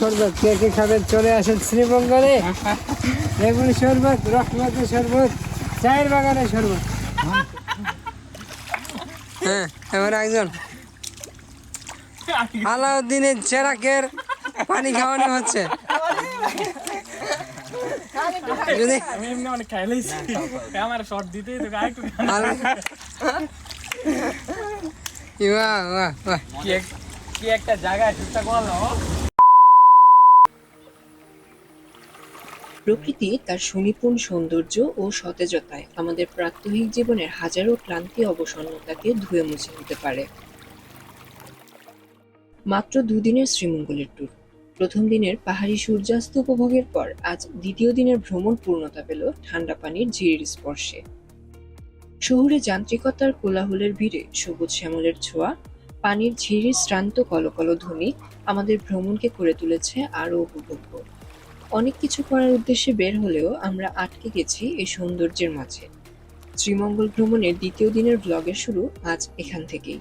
শরবত কে কে খাবেন? চলে আসেন শ্রীমঙ্গলে। লেবুর শরবত রসমাতের শরবত চায়ের বাগানের শরবত। হ্যাঁ এবার একজন। আলাউদ্দিনের চেরাকের পানি খাওয়ানো হচ্ছে। যদি আমার শর্ট দিতেই তো কি কি একটা জায়গায় ঠিকঠাক বলো প্রকৃতি তার সুনিপুণ সৌন্দর্য ও সতেজতায় আমাদের প্রাত্যহিক জীবনের হাজারো ক্লান্তি অবসন্নতাকে ধুয়ে মুছে দিতে পারে। মাত্র দুদিনের শ্রীমঙ্গলের ট্যুর প্রথম দিনের পাহাড়ি সূর্যাস্ত উপভোগের পর আজ দ্বিতীয় দিনের ভ্রমণ পূর্ণতা পেল ঠান্ডা পানির ঝিরির স্পর্শে। শহুরে যান্ত্রিকতার কোলাহলের ভিড়ে সবুজ শ্যামলের ছোঁয়া, পানির ঝিরির শ্রান্ত কলকল ধ্বনি আমাদের ভ্রমণকে করে তুলেছে আরও উপভোগ্য। অনেক কিছু করার উদ্দেশ্যে বের হলেও আমরা আটকে গেছি এই সৌন্দর্যের মাঝে। শ্রীমঙ্গল ভ্রমণের দ্বিতীয় দিনের ব্লগের শুরু আজ এখান থেকেই।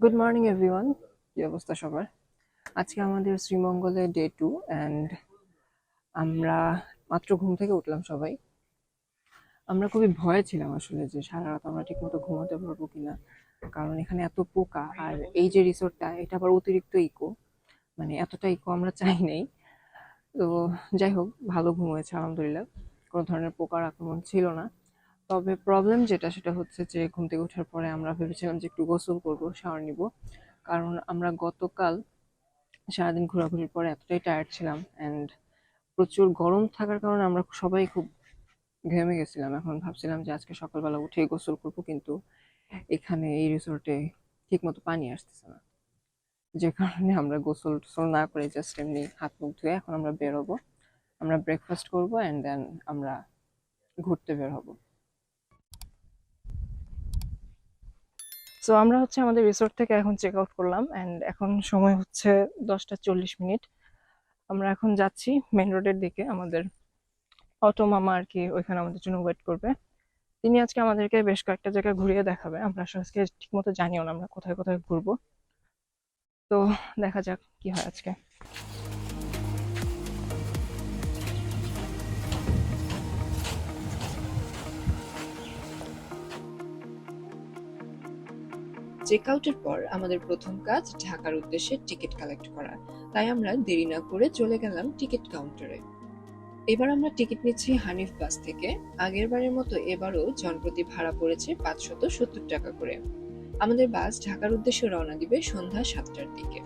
গুড মর্নিং এভরিওয়ান কি অবস্থা সবার? আজকে আমাদের শ্রীমঙ্গলে ডে টু অ্যান্ড আমরা মাত্র ঘুম থেকে উঠলাম সবাই। আমরা খুবই ভয়ে ছিলাম আসলে যে সারা রাত আমরা ঠিকমতো ঘুমাতে পারব কিনা, কারণ এখানে এত পোকা, আর এই যে রিসোর্টটা এটা আবার অতিরিক্ত ইকো মানে এতটা ইকো আমরা চাই নেই। তো যাই হোক, ভালো ঘুম হয়েছে আলহামদুলিল্লাহ। কোনো ধরনের পোকার আক্রমণ ছিল না। তবে প্রবলেম যেটা, সেটা হচ্ছে যে, ঘুম থেকে ওঠার পরে আমরা ভেবেছিলাম যে, একটু গোসল করব শাওয়ার নিব। কারণ আমরা গতকাল সারাদিন ঘোরাঘুরির পরে এতটাই টায়ার্ড ছিলাম অ্যান্ড প্রচুর গরম থাকার কারণে আমরা সবাই খুব ঘেমে গেছিলাম। এখন ভাবছিলাম যে, আজকে সকালবেলা উঠে গোসল করব, কিন্তু এখানে এই রিসোর্টে ঠিকমতো পানি আসতেছে না। যে কারণে আমরা গোসল টোসল না করে জাস্ট এমনি হাত মুখ ধুয়ে এখন আমরা বের হব। আমরা ব্রেকফাস্ট করব অ্যান্ড দেন আমরা ঘুরতে বের হব। সো আমরা হচ্ছে আমাদের রিসোর্ট থেকে এখন চেক আউট করলাম অ্যান্ড এখন সময় হচ্ছে দশটা চল্লিশ মিনিট। আমরা এখন যাচ্ছি মেন রোডের দিকে, আমাদের অটো মামা আর কি ওইখানে আমাদের জন্য ওয়েট করবে। তিনি আজকে আমাদেরকে বেশ কয়েকটা জায়গা ঘুরিয়ে দেখাবে। আমরা আসলে ঠিকমতো জানিও না, আমরা কোথায় কোথায় ঘুরবো। তো দেখা যাক কি হয় আজকে। চেক আউটের পর আমাদের প্রথম কাজ ঢাকার উদ্দেশ্যে টিকিট কালেক্ট করা। তাই আমরা দেরি না করে চলে গেলাম টিকিট কাউন্টারে। এবার আমরা টিকিট নিচ্ছি হানিফ বাস থেকে। আগের বারের মতো এবারও জনপ্রতি ভাড়া পড়েছে পাঁচশত সত্তর টাকা করে। আমাদের বাস ঢাকার উদ্দেশ্যে রওনা দিবে সন্ধ্যা সাতটার দিকে।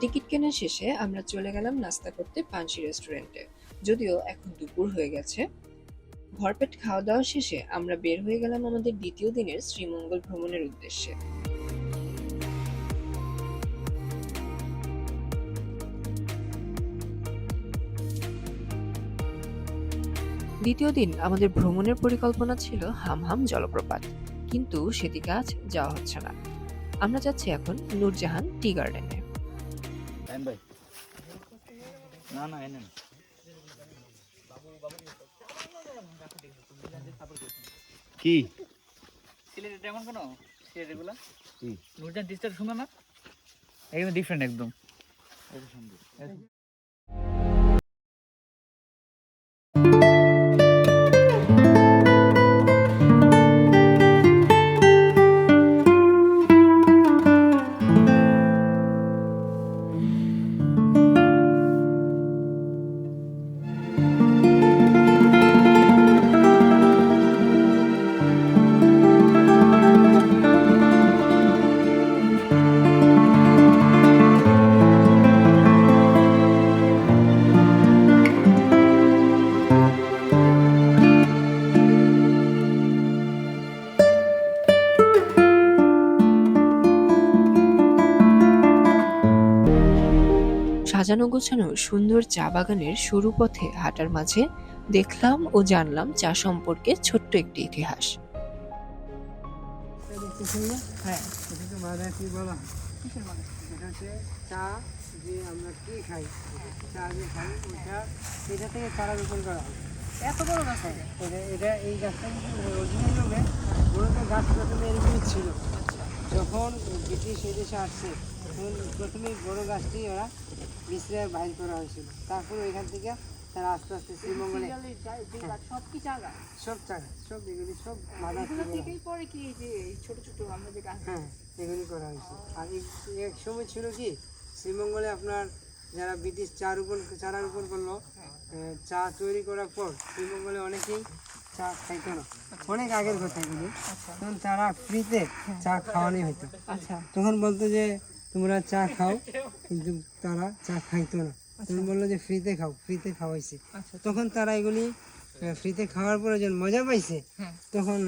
টিকিট কেনা শেষে আমরা চলে গেলাম নাস্তা করতে পানসি রেস্টুরেন্টে। যদিও এখন দুপুর হয়ে গেছে। ভরপেট খাওয়া দাওয়া শেষে আমরা বের হয়ে গেলাম আমাদের দ্বিতীয় দিনের শ্রীমঙ্গল ভ্রমণের উদ্দেশ্যে। দ্বিতীয় দিন আমাদের ভ্রমণের পরিকল্পনা ছিল হামহাম জলপ্রপাত কিন্তু সেদিকে আজ যাওয়া হচ্ছে না। আমরা যাচ্ছি এখন নূরজাহান টি গার্ডেনে। না না এনে কি? সিলেটের এমন কোনো? সিলেটেরগুলা কি? নুরজান ডিস্টার শুনো না? একদম ডিফারেন্ট একদম। সাজানো গোছানো সুন্দর চা বাগানের সরু পথে হাঁটার মাঝে দেখলাম ও জানলাম চা সম্পর্কে ছোট্ট একটি ইতিহাস। হ্যাঁ? চা যে আমরা খাই, চা যে খাই থেকে চারা রোপণ করা এত বড় এটা এটা এই গাছটা গাছ প্রথমে এরকমই ছিল যখন ব্রিটিশ এদেশে আসছে প্রথমে বড় গাছটি ওরা মিশ্রে বাইর করা হয়েছিল। তারপর ওইখান থেকে তারা আস্তে আস্তে শ্রীমঙ্গলে সব কি জায়গা সব চাকা সব এগুলি সব মাদার থেকেই পরে কি যে এই ছোট ছোট আমরা যে গাছ হ্যাঁ এগুলি করা হয়েছে। আর এক- এক সময় ছিল কি শ্রীমঙ্গলে আপনার যারা ব্রিটিশ চা রোপণ চারা রোপণ করল চা তৈরি করার পর শ্রীমঙ্গলে অনেকেই চা খাইতো না। অনেক আগের কথা এগুলি। তখন তারা ফ্রিতে চা খাওয়ানি হতো আচ্ছা। তখন বলতো যে তোমরা চা খাও কিন্তু তারা চা খাইতো না। তখন বলল যে ফ্রিতে খাও ফ্রিতে খাওয়াইছে। আচ্ছা। তখন তারা এগুলি ফ্রিতে খাওয়ার পরে যখন মজা পাইছে হ্যাঁ। তখন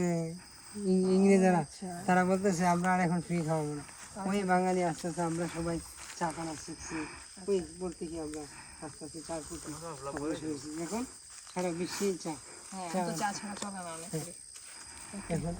ইংরেজরা আচ্ছা। তারা বলতেছে আমরা আর এখন ফ্রি খাওয়াবো না। ওই বাঙালি আস্তে আস্তে আমরা সবাই চা খানা শিখছি। ওই বলতে কি আমরা আস্তে আস্তে অগ্রসর হয়েছি। এখন সারা বিশ্বেই চা। হ্যাঁ চা ছাড়া চলে না অনেক এখন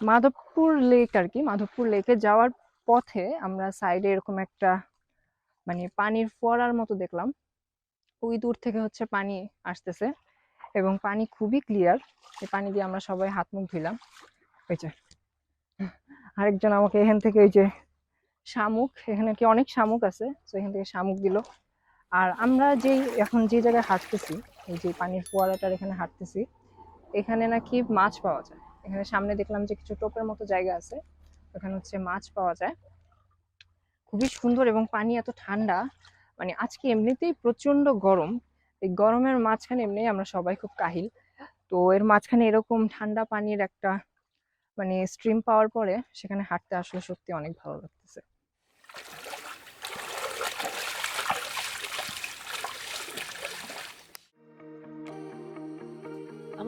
মাধবপুর লেক আর কি মাধবপুর লেকে যাওয়ার পথে আমরা সাইডে এরকম একটা মানে পানির ফোয়ারার মতো দেখলাম। ওই দূর থেকে হচ্ছে পানি আসতেছে এবং পানি খুবই ক্লিয়ার এই পানি দিয়ে আমরা সবাই হাত মুখ ধুইলাম। ওই যে, আরেকজন আমাকে এখান থেকে ওই যে শামুক, এখানে কি অনেক শামুক আছে? তো এখান থেকে শামুক দিল। আর আমরা যেই, এখন যে জায়গায় হাঁটতেছি, এই যে পানির ফোয়ারাটার এখানে হাঁটতেছি, এখানে নাকি মাছ পাওয়া যায়। এখানে সামনে দেখলাম যে কিছু টোপের মতো জায়গা আছে। ওখানে হচ্ছে মাছ পাওয়া যায়। খুবই সুন্দর এবং পানি এত ঠান্ডা। মানে আজকে এমনিতেই প্রচণ্ড গরম। এই গরমের মাঝখানে এমনি আমরা সবাই খুব কাহিল। তো এর মাঝখানে এরকম ঠান্ডা পানির একটা মানে স্ট্রিম পাওয়ার পরে সেখানে হাঁটতে আসলে সত্যি অনেক ভালো লাগতেছে।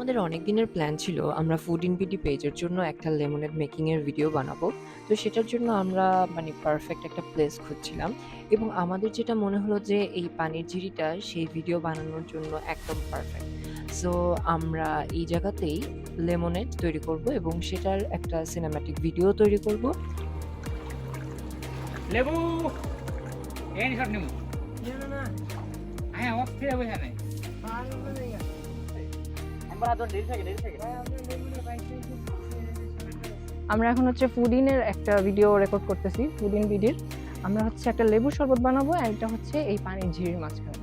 আমাদের অনেক দিনের প্ল্যান ছিল আমরা ফুড ইন বিডি পেজের জন্য একটা লেমনেড মেকিং এর ভিডিও বানাবো। তো সেটার জন্য আমরা মানে পারফেক্ট একটা প্লেস খুঁজছিলাম। এবং আমাদের যেটা মনে হলো যে এই পানির ঝিরিটা সেই ভিডিও বানানোর জন্য একদম পারফেক্ট সো আমরা এই জায়গাতেই লেমনেড তৈরি করব এবং সেটার একটা সিনেম্যাটিক ভিডিও তৈরি করব। লেবু! এই শট নেব হ্যাঁ অফ ফিরে বোঝা নেই আমরা এখন হচ্ছে ফুডিনের একটা ভিডিও রেকর্ড করতেছি ফুডিন বিডির। আমরা হচ্ছে একটা লেবু শরবত বানাবো আর এটা হচ্ছে এই পানির ঝিরির মাঝখানে।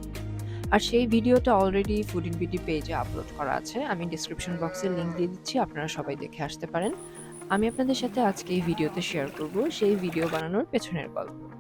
আর সেই ভিডিওটা অলরেডি ফুড ইন বিডি পেজে আপলোড করা আছে। আমি ডিসক্রিপশন বক্সে লিংক দিয়ে দিচ্ছি আপনারা সবাই দেখে আসতে পারেন। আমি আপনাদের সাথে আজকে এই ভিডিওতে শেয়ার করব সেই ভিডিও বানানোর পেছনের গল্প।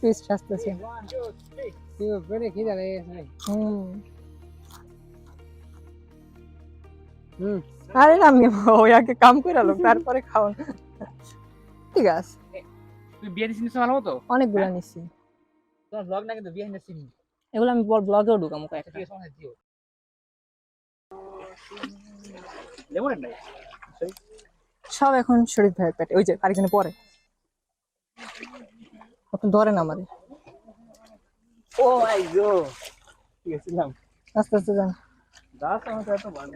টুইস্ট আসতেছে কি ব্যাপারে খিদা লেগে গেছে ভাই হুম হুম আরে না আমি ওই আগে কাম করে আলো তারপরে খাওন ঠিক আছে। তুই বিয়ে দিছিস ভালো হতো অনেকগুলো নিচ্ছি তোমার ব্লগ না কিন্তু বিয়ে নিছিস এগুলো আমি ব্লগেও ঢুকামো কয়েকটা। ঠিক আছে দিও। লেমনের নাই? সব এখন শরীফ ভাইয়ের পেটে। ওই যে আরেকজনে পরে। আপনি ধরেন আমারে। ও মাই গো। ঠিক আছে আস্তে আস্তে যান। দাস আমাকে এত ভালো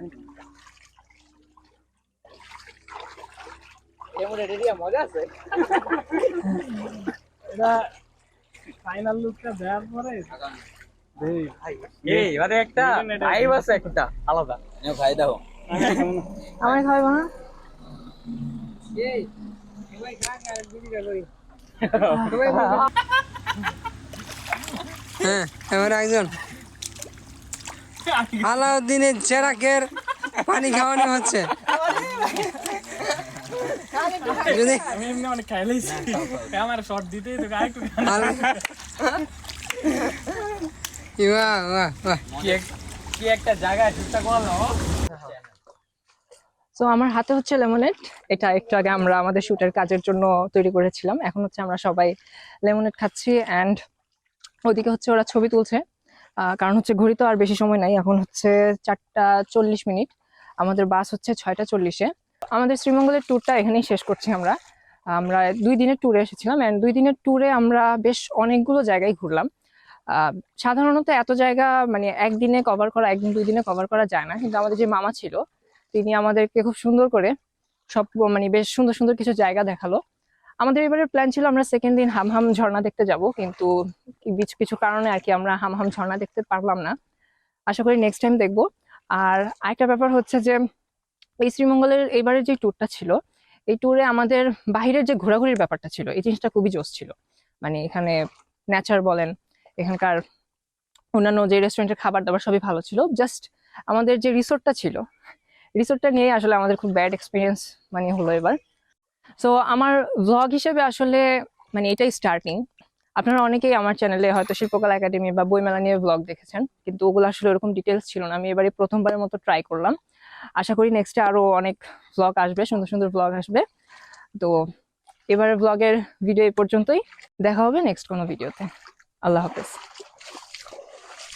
লেমনের এরিয়া মজা আছে? এটা ফাইনাল লুকটা দেওয়ার পরে এই মানে একটা ভাইব আছে একটা আলাদা। খাই দাও আমার খাওয়াবো না? এই আর বিড়িটা করি হ্যাঁ এবার একজন। আলাউদ্দিনের চেরাকের পানি খাওয়ানো হচ্ছে। যদি আমার শর্ট দিতেই তো কি একটা জায়গায় ঠিকঠাক বলো তো আমার হাতে হচ্ছে লেমনেড এটা একটু আগে আমরা আমাদের শুটের কাজের জন্য তৈরি করেছিলাম। এখন হচ্ছে আমরা সবাই লেমনেড খাচ্ছি অ্যান্ড ওদিকে হচ্ছে ওরা ছবি তুলছে। কারণ হচ্ছে ঘড়ি তো আর বেশি সময় নাই। এখন হচ্ছে চারটা চল্লিশ মিনিট। আমাদের বাস হচ্ছে ছয়টা চল্লিশে। আমাদের শ্রীমঙ্গলের ট্যুরটা এখানেই শেষ করছি আমরা। আমরা দুই দিনের ট্যুরে এসেছিলাম অ্যান্ড দুই দিনের ট্যুরে আমরা বেশ অনেকগুলো জায়গায় ঘুরলাম। সাধারণত এত জায়গা মানে একদিনে কভার করা, একদিন দুই দিনে কভার করা যায় না। কিন্তু আমাদের যে মামা ছিল তিনি আমাদেরকে খুব সুন্দর করে সব মানে বেশ সুন্দর সুন্দর কিছু জায়গা দেখাল। আমাদের এবারে প্ল্যান ছিল আমরা সেকেন্ড দিন হামহাম ঝর্ণা দেখতে যাব, কিন্তু কিছু কিছু কারণে আর কি আমরা হামহাম ঝর্ণা দেখতে পারলাম না। আশা করি নেক্সট টাইম দেখব। আর আরেকটা ব্যাপার হচ্ছে যে, এই শ্রীমঙ্গলের এবারের যে ট্যুরটা ছিল, এই ট্যুরে আমাদের বাইরের যে ঘোরাঘুরির ব্যাপারটা ছিল, এই জিনিসটা খুবই জোস ছিল। মানে এখানে নেচার বলেন, এখানকার অন্যান্য যে রেস্টুরেন্টের খাবার দাবার সবই ভালো ছিল। জাস্ট আমাদের যে রিসোর্টটা ছিল রিসোর্টটা নিয়ে আসলে আমাদের খুব ব্যাড এক্সপিরিয়েন্স মানে হলো এবার। সো আমার ভ্লগ হিসেবে আসলে মানে এটাই স্টার্টিং আপনারা অনেকেই আমার চ্যানেলে হয়তো শিল্পকলা একাডেমি বা বইমেলা নিয়ে ভ্লগ দেখেছেন, কিন্তু ওগুলো আসলে ওরকম ডিটেলস ছিল না। আমি এবারে প্রথমবারের মতো ট্রাই করলাম। আশা করি নেক্সটে আরও অনেক ব্লগ আসবে, সুন্দর সুন্দর ভ্লগ আসবে। তো, এবারে ব্লগের ভিডিও এই পর্যন্তই। দেখা হবে নেক্সট কোনো ভিডিওতে আল্লাহ হাফেজ।